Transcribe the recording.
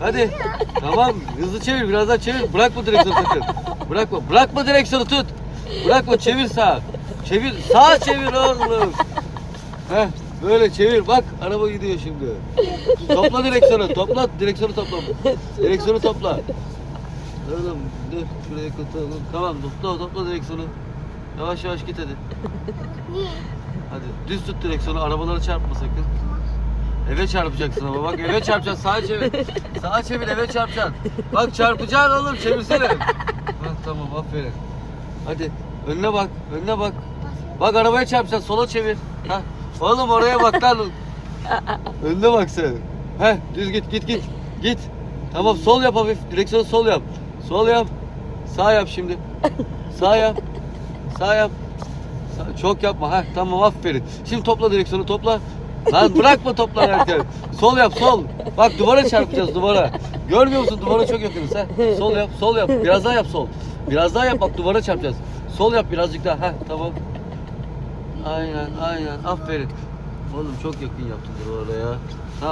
Hadi. Tamam hızlı çevir biraz daha çevir. Bırakma direksiyonu sakın. Bırakma. Bırakma direksiyonu tut. Bırakma çevir sağa. Çevir. Sağa çevir oğlum. Heh, böyle çevir. Bak araba gidiyor şimdi. Topla direksiyonu. Topla. Direksiyonu topla. Direksiyonu topla. Oğlum dur şuraya koyalım. Tamam topla topla direksiyonu. Yavaş yavaş git hadi. Hadi düz tut direksiyonu. Arabalara çarpma sakın. Eve çarpacaksın ama bak eve çarpacaksın sağa çevir. Sağa çevir eve çarpacaksın. Bak çarpacaksın oğlum çevirsene. Hah, tamam aferin. Hadi önüne bak önüne bak. Bak arabaya çarpacaksın sola çevir. Hah. Oğlum oraya bak lan. önüne bak sen. Heh düz git git git. Git. Tamam sol yap hafif. Direksiyonu sol yap. Sol yap. Sağ yap şimdi. Sağ yap. Sağ yap. Sağ- Çok yapma. Ha tamam aferin. Şimdi topla direksiyonu topla. Lan bırakma toplarken. Sol yap sol. Bak duvara çarpacağız duvara. Görmüyor musun duvara çok yakınız ha. Sol yap sol yap. Biraz daha yap sol. Biraz daha yap bak duvara çarpacağız. Sol yap birazcık daha. Ha tamam. Aynen aynen aferin. Oğlum çok yakın yaptın duvara ya. Ha